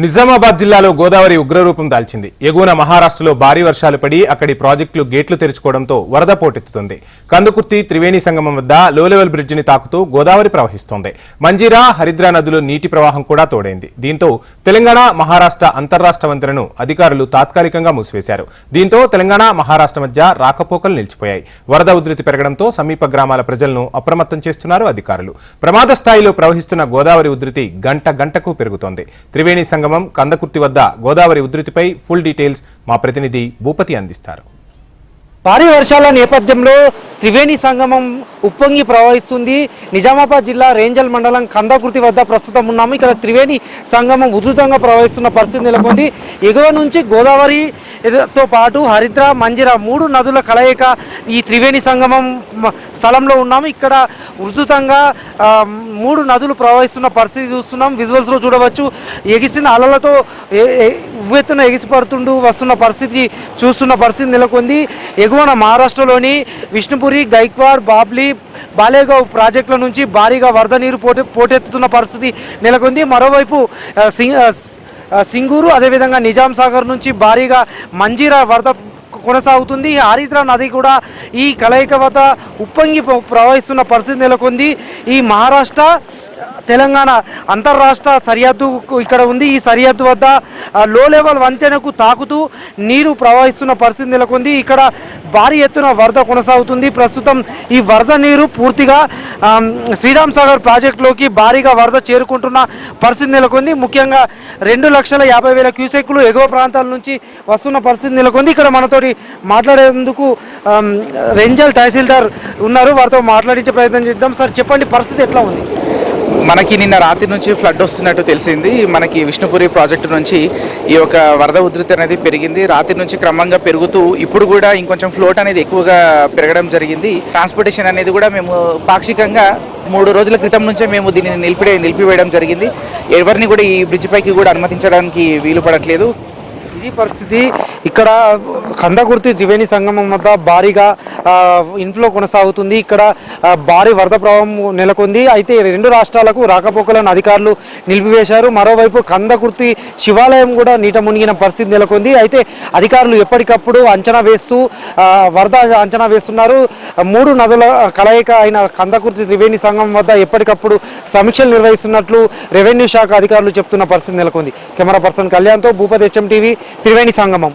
నిజామాబాద్ జిల్లాలో గోదావరి ఉగ్రరూపం దాల్చింది. ఎగువన మహారాష్ట్రలో భారీ వర్షాలు పడి అక్కడి ప్రాజెక్టులు గేట్లు తెరుచుకోవడంతో వరద పోటెత్తుతుంది. కందుకుర్తి త్రివేణి సంగమం వద్ద లో లెవెల్ బ్రిడ్జిని తాకుతూ గోదావరి ప్రవహిస్తోంది. మంజీరా హరిద్రా నదులు నీటి ప్రవాహం కూడా తోడైంది. దీంతో తెలంగాణ మహారాష్ట్ర అంతర్రాష్ట్ర వంతెనను అధికారులు తాత్కాలికంగా మూసివేశారు. దీంతో తెలంగాణ మహారాష్ట్ర మధ్య రాకపోకలు నిలిచిపోయాయి. వరద ఉధృతి పెరగడంతో సమీప గ్రామాల ప్రజలను అప్రమత్తం చేస్తున్నారు అధికారులు. ప్రమాద స్థాయిలో ప్రవహిస్తున్న గోదావరి ఉధృతి గంట గంటకు పెరుగుతోంది. త్రివేణి సంగమం కందకుర్తి వద్ద గోదావరి ఉధృతిపై ఫుల్ డీటెయిల్స్ మా ప్రతినిధి భూపతి అందిస్తారు. భారీ వర్షాల నేపథ్యంలో త్రివేణి సంగమం ఉప్పొంగి ప్రవహిస్తుంది. నిజామాబాద్ జిల్లా రేంజల్ మండలం కందకృతి వద్ద ప్రస్తుతం ఉన్నాము. ఇక్కడ త్రివేణి సంగమం ఉధృతంగా ప్రవహిస్తున్న పరిస్థితి నెలకొంది. ఎగువ నుంచి గోదావరి తో పాటు హరిద్ర మంజిర మూడు నదుల కలయిక ఈ త్రివేణి సంగమం స్థలంలో ఉన్నాము. ఇక్కడ ఉధృతంగా మూడు నదులు ప్రవహిస్తున్న పరిస్థితి చూస్తున్నాం. విజువల్స్లో చూడవచ్చు. ఎగిసిన అలలతో ఉవ్వెత్తున ఎగిసిపడుతుండు వస్తున్న పరిస్థితి చూస్తున్న పరిస్థితి నెలకొంది. ఎగువన మహారాష్ట్రలోని విష్ణుపురి గైక్వాడ్ బాబ్లీ బాలేగావ్ ప్రాజెక్టుల నుంచి భారీగా వరద నీరు పోటె పోటెత్తుతున్న పరిస్థితి నెలకొంది. మరోవైపు సింగూరు అదేవిధంగా నిజాం సాగర్ నుంచి భారీగా మంజీరా వరద కొనసాగుతుంది. హరిద్రా నది కూడా ఈ కలయిక వద్ద ఉప్పొంగి ప్రవహిస్తున్న పరిస్థితి నెలకొంది. ఈ మహారాష్ట్ర తెలంగాణ అంతర్రాష్ట్ర సరిహద్దు ఇక్కడ ఉంది. ఈ సరిహద్దు వద్ద లో లెవెల్ వంతెనకు తాకుతూ నీరు ప్రవహిస్తున్న పరిస్థితి నెలకొంది. ఇక్కడ భారీ ఎత్తున వరద కొనసాగుతుంది. ప్రస్తుతం ఈ వరద నీరు పూర్తిగా శ్రీరామ్ సాగర్ ప్రాజెక్టులోకి భారీగా వరద చేరుకుంటున్న పరిస్థితి నెలకొంది. ముఖ్యంగా రెండు లక్షల యాభై వేల క్యూసెక్లు ఎగువ ప్రాంతాల నుంచి వస్తున్న పరిస్థితి నెలకొంది. ఇక్కడ మనతోటి మాట్లాడేందుకు రెంజల్ తహసీల్దార్ ఉన్నారు. వారితో మాట్లాడించే ప్రయత్నం చేద్దాం. సార్ చెప్పండి పరిస్థితి ఎట్లా ఉంది? మనకి నిన్న రాత్రి నుంచి ఫ్లడ్ వస్తున్నట్టు తెలిసింది. మనకి విష్ణుపురి ప్రాజెక్టు నుంచి ఈ యొక్క వరద ఉధృతి అనేది పెరిగింది. రాత్రి నుంచి క్రమంగా పెరుగుతూ ఇప్పుడు కూడా ఇంకొంచెం ఫ్లోట్ అనేది ఎక్కువగా పెరగడం జరిగింది. ట్రాన్స్పోర్టేషన్ అనేది కూడా మేము పాక్షికంగా మూడు రోజుల క్రితం నుంచే మేము దీనిని నిలిపిడే నిలిపివేయడం జరిగింది. ఎవరిని కూడా ఈ బ్రిడ్జ్ పైకి కూడా అనుమతించడానికి వీలు పడట్లేదు. ఇది పరిస్థితి. ఇక్కడ కందకుర్తి త్రివేణి సంగమం వద్ద భారీగా ఇన్ఫ్లో కొనసాగుతుంది. ఇక్కడ భారీ వరద ప్రభావం నెలకొంది. అయితే రెండు రాష్ట్రాలకు రాకపోకలను అధికారులు నిలిపివేశారు. మరోవైపు కందకుర్తి శివాలయం కూడా నీట మునిగిన పరిస్థితి నెలకొంది. అయితే అధికారులు ఎప్పటికప్పుడు అంచనా వేస్తూ వరద అంచనా వేస్తున్నారు. మూడు నదుల కలయిక అయిన కందకుర్తి త్రివేణి సంఘం వద్ద ఎప్పటికప్పుడు సమీక్షలు నిర్వహిస్తున్నట్లు రెవెన్యూ శాఖ అధికారులు చెప్తున్న పరిస్థితి నెలకొంది. కెమెరా పర్సన్ కళ్యాణ్తో భూపతి హెచ్ఎం టీవీ త్రివేణి సంగమం.